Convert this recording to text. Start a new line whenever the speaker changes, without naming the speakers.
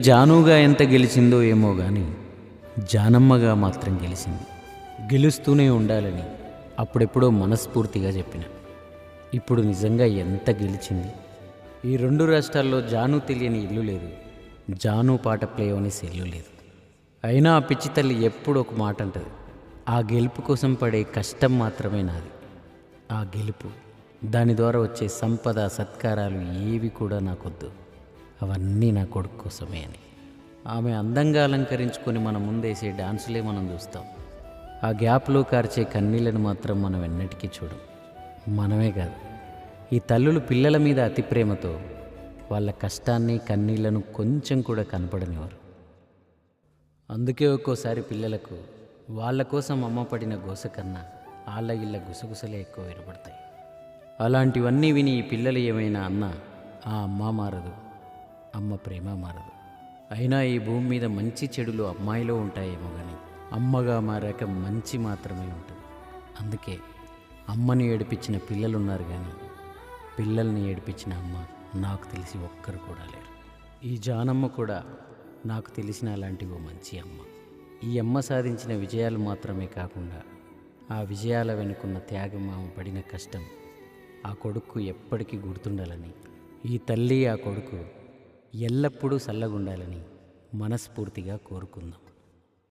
జానుగా ఎంత గెలిచిందో ఏమో కానీ జానమ్మగా మాత్రం గెలిచింది. గెలుస్తూనే ఉండాలని అప్పుడెప్పుడో మనస్ఫూర్తిగా చెప్పిన. ఇప్పుడు నిజంగా ఎంత గెలిచింది? ఈ రెండు రాష్ట్రాల్లో జాను తెలియని ఇల్లు లేదు. జాను పాట ప్లే అవని సెల్లు లేదు. అయినా ఆ పిచ్చి తల్లి ఎప్పుడు ఒక మాట అంటది. ఆ గెలుపు కోసం పడే కష్టం మాత్రమే నాది. ఆ గెలుపు దాని ద్వారా వచ్చే సంపద సత్కారాలు ఏవి కూడా నాకొద్దు. అవన్నీ నా కొడుకు కోసమే అని. ఆమె అందంగా అలంకరించుకొని మన ముందేసే డాన్సులే మనం చూస్తాం. ఆ గ్యాప్లో కార్చే కన్నీళ్ళను మాత్రం మనం ఎన్నటికీ చూడం. మనమే కాదు ఈ తల్లులు పిల్లల మీద అతి ప్రేమతో వాళ్ళ కష్టాన్ని కన్నీళ్ళను కొంచెం కూడా కనపడనివారు అందుకే ఒక్కోసారి పిల్లలకు వాళ్ళ కోసం అమ్మ పడిన గోస కన్నా ఆళ్ళ ఇళ్ళ గుసగుసలే ఎక్కువ వినపడతాయి. అలాంటివన్నీ విని ఈ పిల్లలు ఏమైనా అన్నా ఆ అమ్మ మారదు. అమ్మ ప్రేమ మారదు. అయినా ఈ భూమి మీద మంచి చెడులు అమ్మాయిలో ఉంటాయేమో కానీ అమ్మగా మారాక మంచి మాత్రమే ఉంటుంది. అందుకే అమ్మని ఏడిపించిన పిల్లలున్నారు కానీ పిల్లల్ని ఏడిపించిన అమ్మ నాకు తెలిసి ఒక్కరు కూడా లేరు. ఈ జానమ్మ కూడా నాకు తెలిసిన అలాంటి ఓ మంచి అమ్మ. ఈ అమ్మ సాధించిన విజయాలు మాత్రమే కాకుండా ఆ విజయాల వెనుకున్న త్యాగం ఆమె పడిన కష్టం ఆ కొడుకు ఎప్పటికీ గుర్తుండాలని ఈ తల్లి ఆ కొడుకు ఎల్లప్పుడూ చల్లగుండాలని మనస్ఫూర్తిగా కోరుకుందాం.